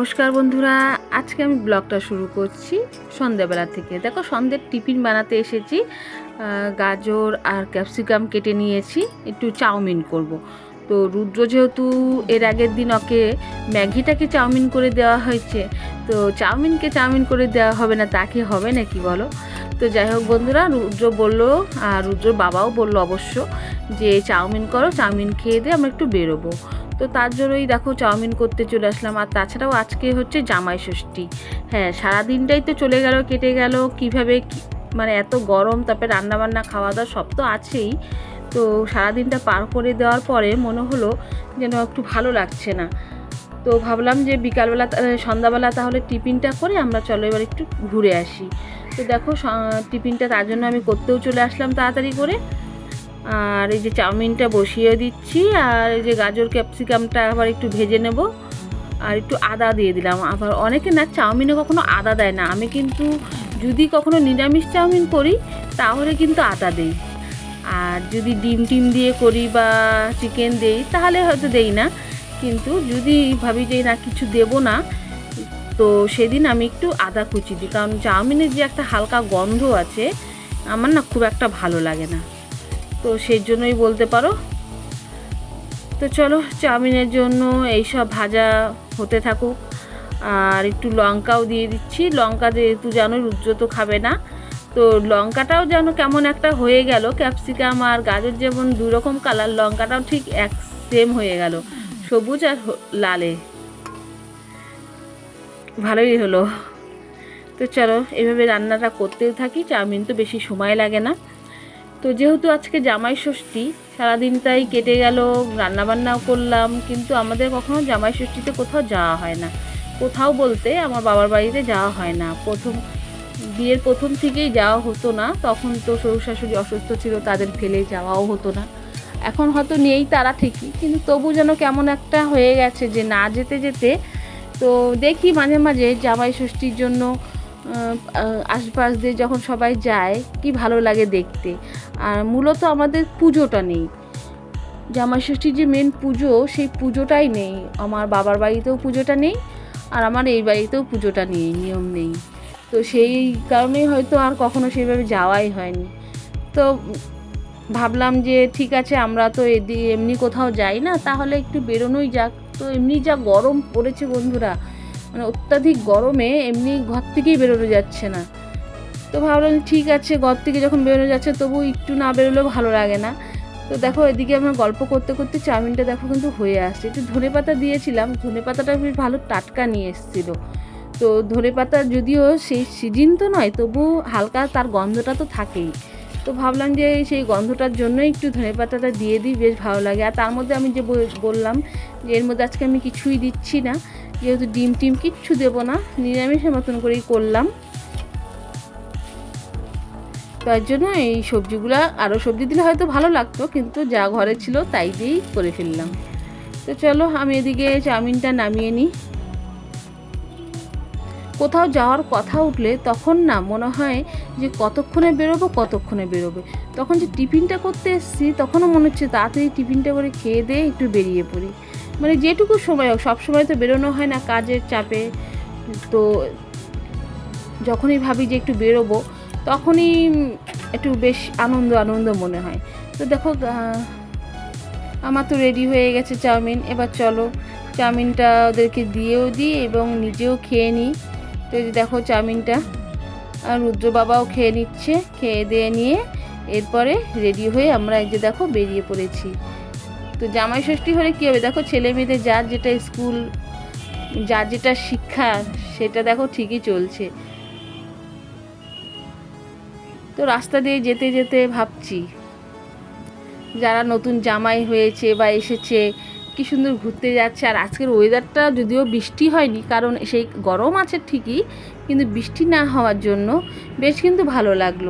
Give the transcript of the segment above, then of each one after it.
নমস্কার বন্ধুরা, আজকে আমি ব্লগটা শুরু করছি সন্ধ্যাবেলা থেকে। দেখো, সন্ধ্যের টিফিন বানাতে এসেছি গাজর আর ক্যাপসিকাম কেটে নিয়েছি, একটু চাউমিন করব। তো রুদ্র যেহেতু এর আগের দিন ওকে ম্যাগিটাকে চাউমিন করে দেওয়া হয়েছে, তো চাউমিনকে চাউমিন করে দেওয়া হবে না, তাকে হবে নাকি বলো? তো যাই হোক বন্ধুরা, রুদ্র বলল, আর রুদ্রর বাবাও বলল অবশ্য যে, চাউমিন করো, চাউমিন খেয়ে দিয়ে আমরা একটু বেরোবো। তো তার জন্যই দেখো চাউমিন করতে চলে আসলাম। আর তাছাড়াও আজকে হচ্ছে জামাই ষষ্ঠী। হ্যাঁ সারাদিনটাই তো চলে গেল, কেটে গেল, কীভাবে মানে এত গরম, তারপরে রান্নাবান্না খাওয়া দাওয়া সব তো আছেই। তো সারাদিনটা পার করে দেওয়ার পরে মনে হলো যেন একটু ভালো লাগছে না। তো ভাবলাম যে বিকালবেলা সন্ধ্যাবেলা তাহলে টিফিনটা করে আমরা চলো এবার একটু ঘুরে আসি। তো দেখো টিফিনটা তার জন্য আমি করতেও চলে আসলাম তাড়াতাড়ি করে। আর এই যে চাউমিনটা বসিয়ে দিচ্ছি, আর এই যে গাজর ক্যাপসিকামটা আবার একটু ভেজে নেব। আর একটু আদা দিয়ে দিলাম। আবার অনেকে না চাউমিনে কখনো আদা দেয় না। আমি কিন্তু যদি কখনো নিরামিষ চাউমিন করি, তাহলে কিন্তু আদা দেই। আর যদি ডিম টিম দিয়ে করি বা চিকেন দেই, তাহলে হয়তো দেই না। কিন্তু যদি ভাবি যে না, কিছু দেবো না, তো সেদিন আমি একটু আদা কুচি দিই। কারণ চাউমিনের যে একটা হালকা গন্ধ আছে, আমার না খুব একটা ভালো লাগে না। তো সেই জন্যই বলতে পারো। তো চলো, চাউমিনের জন্য এইসব ভাজা হতে থাকুক। আর একটু লঙ্কাও দিয়ে দিচ্ছি। লঙ্কা যেহেতু জানো রুদ্র তো খাবে না। তো লঙ্কাটাও যেন কেমন একটা হয়ে গেল। ক্যাপসিকাম আর গাজর যেমন দু রকম কালার, লঙ্কাটাও ঠিক এক সেম হয়ে গেল। সবুজ আর লালে। ভালোই হলো। তো চলো, এভাবে রান্নাটা করতেও থাকি। চাউমিন তো বেশি সময় লাগে না। তো যেহেতু আজকে জামাই ষষ্ঠী সারাদিনটাই কেটে গেল, রান্নাবান্নাও করলাম, কিন্তু আমাদের কখনো জামাই ষষ্ঠীতে কোথাও যাওয়া হয় না। কোথাও বলতে আমার বাবার বাড়িতে যাওয়া হয় না। প্রথম, বিয়ের প্রথম থেকেই যাওয়া হতো না, তখন তো শ্বশুর শাশুড়ি অসুস্থ ছিল, তাদের ফেলে যাওয়াও হতো না। এখন হয়তো নেই তারা ঠিকই, কিন্তু তবু যেন কেমন একটা হয়ে গেছে যে না যেতে যেতে, তো দেখি মাঝে মাঝে জামাই ষষ্ঠীর জন্য আশপাশ দিয়ে যখন সবাই যায়, কি ভালো লাগে দেখতে। আর মূলত আমাদের পুজোটা নেই। জামাই ষষ্ঠীর যে মেন পুজো, সেই পুজোটাই নেই। আমার বাবার বাড়িতেও পুজোটা নেই, আর আমার এই বাড়িতেও পুজোটা নেই, নিয়ম নেই। তো সেই কারণেই হয়তো আর কখনো সেইভাবে যাওয়াই হয়নি। তো ভাবলাম যে ঠিক আছে, আমরা তো এদি, এমনি কোথাও যাই না, তাহলে একটু বেরোনোই যাক। তো এমনি যা গরম পড়েছে বন্ধুরা মানে অত্যাধিক গরমে এমনি ঘর থেকেই বেরোনো যাচ্ছে না। তো ভাবলাম ঠিক আছে, ঘর থেকে যখন বেরোনো যাচ্ছে তবু একটু না বেরোলেও ভালো লাগে না। তো দেখো এদিকে আমরা গল্প করতে করতে চাউমিনটা দেখো কিন্তু হয়ে আসছে। একটু ধনে পাতা দিয়েছিলাম, ধনে পাতাটা বেশ ভালো টাটকা নিয়ে এসেছিল। তো ধনে পাতা যদিও সেই সিজন তো নয়, তবু হালকা তার গন্ধটা তো থাকেই। তো ভাবলাম যে সেই গন্ধটার জন্য একটু ধনে পাতাটা দিয়ে দিই, বেশ ভালো লাগে। আর তার মধ্যে আমি যে বললাম যে এর মধ্যে আজকে আমি কিছুই দিচ্ছি না। যেহেতু ডিম টিম কিচ্ছু দেবো না, নিরামিষের মতন করেই করলাম। তার জন্য এই সবজিগুলো আরও সবজি দিলে হয়তো ভালো লাগতো, কিন্তু যা ঘরে ছিল তাই দিয়েই করে ফেললাম। তো চলো, আমি এদিকে চাউমিনটা নামিয়ে নিই। কোথাও যাওয়ার কথা উঠলে তখন না মনে হয় যে কতক্ষণে বেরোবো, কতক্ষণে বেরোবে। তখন যে টিফিনটা করতে এসেছি, তখনও মনে হচ্ছে তাড়াতাড়ি টিফিনটা করে খেয়ে দিয়ে একটু বেরিয়ে পড়ি। মানে যেটুকু সময় হোক সবসময় তো বেরোনো হয় না কাজের চাপে। তো যখনই ভাবি যে একটু বেরোবো, তখনই একটু বেশ আনন্দ আনন্দ মনে হয়। তো দেখো আমার তো রেডি হয়ে গেছে চাউমিন। এবার চলো, চাউমিনটা ওদেরকে দিয়েও দিই এবং নিজেও খেয়ে নিই। তো দেখো চাউমিনটা, আর রুদ্র বাবাও খেয়ে নিচ্ছে, খেয়ে দিয়ে নিয়ে এরপরে রেডি হয়ে আমরা এই যে দেখো বেরিয়ে পড়েছি। তো জামাই ষষ্ঠী হলে কী হবে? দেখো ছেলে মেয়েদের যার যেটা স্কুল, যার যেটা শিক্ষা, সেটা দেখো ঠিকই চলছে। তো রাস্তা দিয়ে যেতে যেতে ভাবছি, যারা নতুন জামাই হয়েছে বা এসেছে, কি সুন্দর ঘুরতে যাচ্ছে। আর আজকের ওয়েদারটা যদিও বৃষ্টি হয়নি, কারণ সেই গরম আছে ঠিকই, কিন্তু বৃষ্টি না হওয়ার জন্য বেশ কিন্তু ভালো লাগল।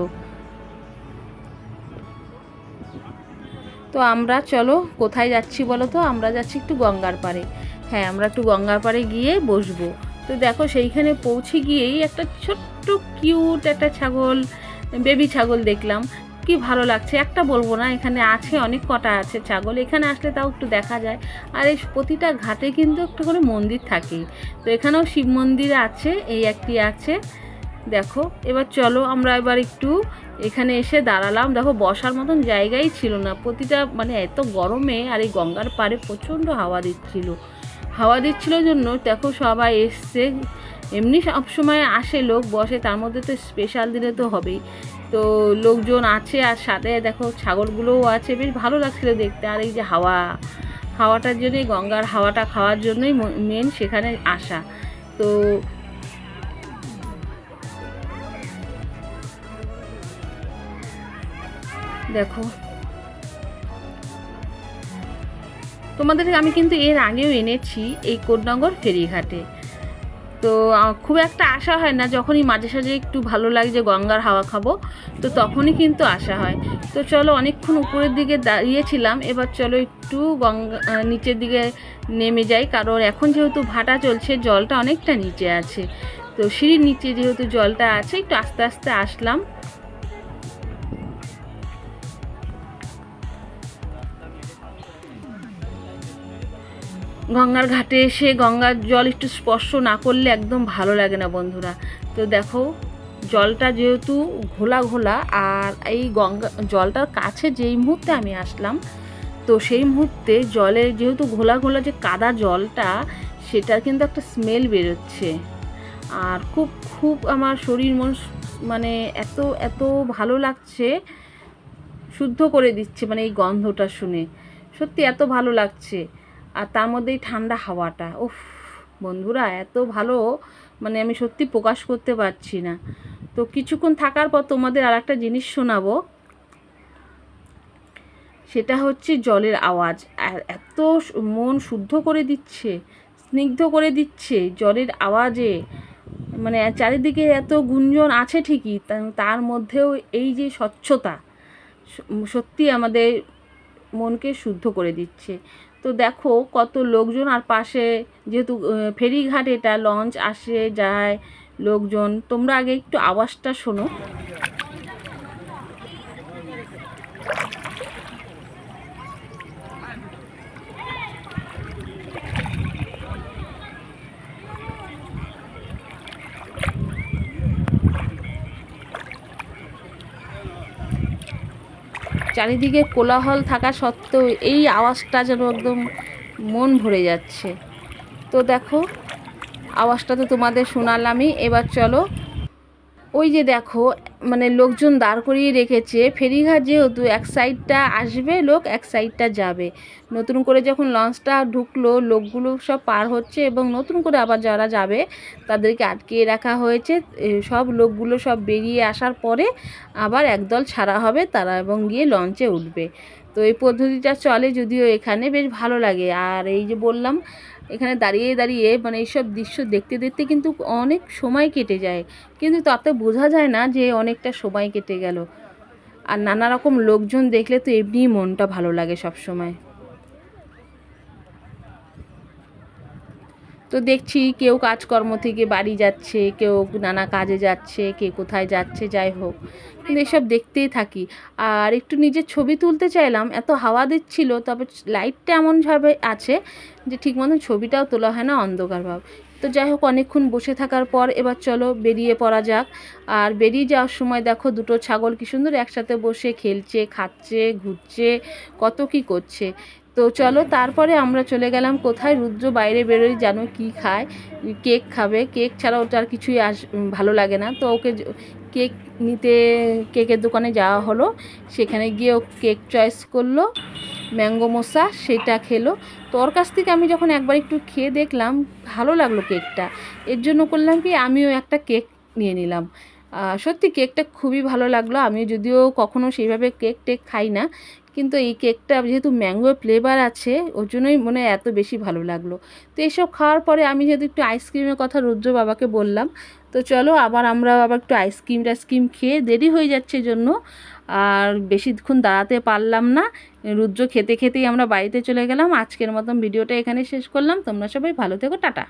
তো আমরা, চলো, কোথায় যাচ্ছি বলো তো? আমরা যাচ্ছি একটু গঙ্গার পাড়ে। হ্যাঁ আমরা একটু গঙ্গার পাড়ে গিয়ে বসবো। তো দেখো, সেইখানে পৌঁছে গিয়েই একটা ছোট্ট কিউট একটা ছাগল, বেবি ছাগল দেখলাম। কি ভালো লাগছে। একটা বলব না, এখানে আছে, অনেক কটা আছে ছাগল। এখানে আসলে তাও একটু দেখা যায়। আর এই প্রতিটা ঘাটে কিন্তু একটা করে মন্দির থাকে তো এখানেও শিব মন্দির আছে, এই একটি আছে। দেখো, এবার চলো আমরা এবার একটু এখানে এসে দাঁড়ালাম। দেখো, বসার মতন জায়গাই ছিল না। প্রতিটা মানে এত গরমে আর এই গঙ্গার পাড়ে প্রচণ্ড হাওয়া দিচ্ছিল। হাওয়া দিচ্ছিল জন্য দেখো, সবাই এসছে। এমনি সবসময় আসে লোক, বসে, তার মধ্যে তো স্পেশাল দিনে তো হবেই। তো লোকজন আছে, আর সাথে দেখো, ছাগলগুলোও আছে। বেশ ভালো লাগছিল দেখতে। আর এই যে হাওয়া, হাওয়াটার জন্যই গঙ্গার হাওয়াটা খাওয়ার জন্যই মেন সেখানে আসা। তো দেখো। তোমাদেরকে আমি কিন্তু এর আগেও এনেছি এই কোটনগর ফেরিঘাটে। তো খুব একটা আশা হয় না, যখনই মাঝে সাঝে একটু ভালো লাগে যে গঙ্গার হাওয়া খাব, তো তখনই কিন্তু আসা হয়। তো চলো অনেকক্ষণ উপরের দিকে দাঁড়িয়েছিলাম, এবার চলো একটু গঙ্গা নিচের দিকে নেমে যাই, কারণ এখন যেহেতু ভাটা চলছে, জলটা অনেকটা নিচে আছে। তো সিঁড়ির নিচে যেহেতু জলটা আছে, একটু আস্তে আস্তে আসলাম। গঙ্গার ঘাটে এসে গঙ্গার জল একটু স্পর্শ না করলে একদম ভালো লাগে না বন্ধুরা। তো দেখো, জলটা যেহেতু ঘোলা ঘোলা, আর এই গঙ্গা, জলটার কাছে যেই মুহূর্তে আমি আসলাম, তো সেই মুহূর্তে জলে যেহেতু ঘোলা ঘোলা যে কাদা জলটা, সেটার কিন্তু একটা স্মেল বেরোচ্ছে। আর খুব খুব আমার শরীর মন মানে এত এত ভালো লাগছে, শুদ্ধ করে দিচ্ছে মানে এই গন্ধটা শুনে। সত্যি এত ভালো লাগছে। আর তার মধ্যে এই ঠান্ডা হাওয়াটা। উফ, বন্ধুরা, এত ভালো মানে আমি সত্যি প্রকাশ করতে পারছি না। তো কিছুক্ষণ থাকার পর তোমাদের আর একটা জিনিস শোনাবো। সেটা হচ্ছে জলের আওয়াজ। এত মন শুদ্ধ করে দিচ্ছে, স্নিগ্ধ করে দিচ্ছে জলের আওয়াজে। মানে চারিদিকে এত গুঞ্জন আছে ঠিকই তার মধ্যেও এই যে স্বচ্ছতা সত্যি আমাদের মনকে শুদ্ধ করে দিচ্ছে। তো দেখো কত লোকজন আর পাশে যেহেতু ফেরিঘাট এটা, লঞ্চ আসে, যায় লোকজন। তোমরা আগে একটু আওয়াজটা শোনো। চারিদিকে কোলাহল থাকা সত্ত্বেও এই আওয়াজটা যেন একদম মন ভরে যাচ্ছে। তো দেখো, আওয়াজটা তো তোমাদের শোনালামই। এবার চলো, ওই যে দেখো মানে লোকজন দাঁড় করিয়ে রেখেছে। ফেরিঘাট যেহেতু এক সাইডটা আসবে, লোক এক সাইডটা যাবে। নতুন করে যখন লঞ্চটা ঢুকলো, লোকগুলো সব পার হচ্ছে এবং নতুন করে আবার যারা যাবে, তাদেরকে আটকিয়ে রাখা হয়েছে। সব লোকগুলো সব বেরিয়ে আসার পরে আবার একদল ছাড়া হবে, তারা এবং গিয়ে লঞ্চে উঠবে। তো এই পদ্ধতিটা চলে যদিও এখানে বেশ ভালো লাগে। আর এই যে বললাম, এখানে দাঁড়িয়ে দাঁড়িয়ে মানে এইসব দৃশ্য দেখতে দেখতে কিন্তু অনেক সময় কেটে যায়। কিন্তু তাতে বোঝা যায় না যে অনেকটা সময় কেটে গেল। আর নানা রকম লোকজন দেখলে তো এমনিই মনটা ভালো লাগে সব সময় তো দেখছি কেউ কাজকর্ম থেকে বাড়ি যাচ্ছে, কেউ নানা কাজে যাচ্ছে, কে কোথায় যাচ্ছে, যাই হোক। কিন্তু এসব দেখতেই থাকি। আর একটু নিজের ছবি তুলতে চাইলাম, এত হাওয়া দিচ্ছিল, তবে লাইটটা এমনভাবে আছে যে ঠিক মতন ছবিটাও তোলা হয় না অন্ধকার ভাব। তো যাই হোক, অনেকক্ষণ বসে থাকার পর এবার চলো বেরিয়ে পড়া যাক। আর বেরিয়ে যাওয়ার সময় দেখো দুটো ছাগল কি সুন্দর একসাথে বসে খেলছে, খাচ্ছে, ঘুরছে, কত কি করছে। তো চলো তারপরে আমরা চলে গেলাম কোথায়? রুদ্র বাইরে বেরোই জানো কি খায়? কেক খাবে। কেক ছাড়া ওটা আর কিছুই আস ভালো লাগে না। তো ওকে কেক নিতে, কেকের দোকানে যাওয়া হলো। সেখানে গিয়ে ও কেক চয়েস করল, ম্যাঙ্গো মশা সেটা খেলো। তো ওর কাছ থেকে আমি যখন একবার একটু খেয়ে দেখলাম, ভালো লাগল কেকটা। এর জন্য করলাম কি, আমিও একটা কেক নিয়ে নিলাম। সত্যি কেকটা খুবই ভালো লাগল। আমি যদিও কখনো সেইভাবে কেক টেক খাই না। কিন্তু এই কেকটা যেহেতু ম্যাঙ্গো ফ্লেভার আছে, ওর জন্যই মনে এত বেশি ভালো লাগল। তো এইসব খাওয়ার পরে আমি যেহেতু একটু আইসক্রিমের কথা রুদ্র বাবাকে বললাম, তো চলো আবার আমরা আবার একটু আইসক্রিম টাইসক্রিম খেয়ে দেরি হয়ে যাচ্ছে জন্য, আর বেশিক্ষণ দাঁড়াতে পারলাম না। রুদ্র খেতে খেতেই আমরা বাড়িতে চলে গেলাম। আজকের মতন ভিডিওটা এখানে শেষ করলাম। তোমরা সবাই ভালো থেকো, টাটা।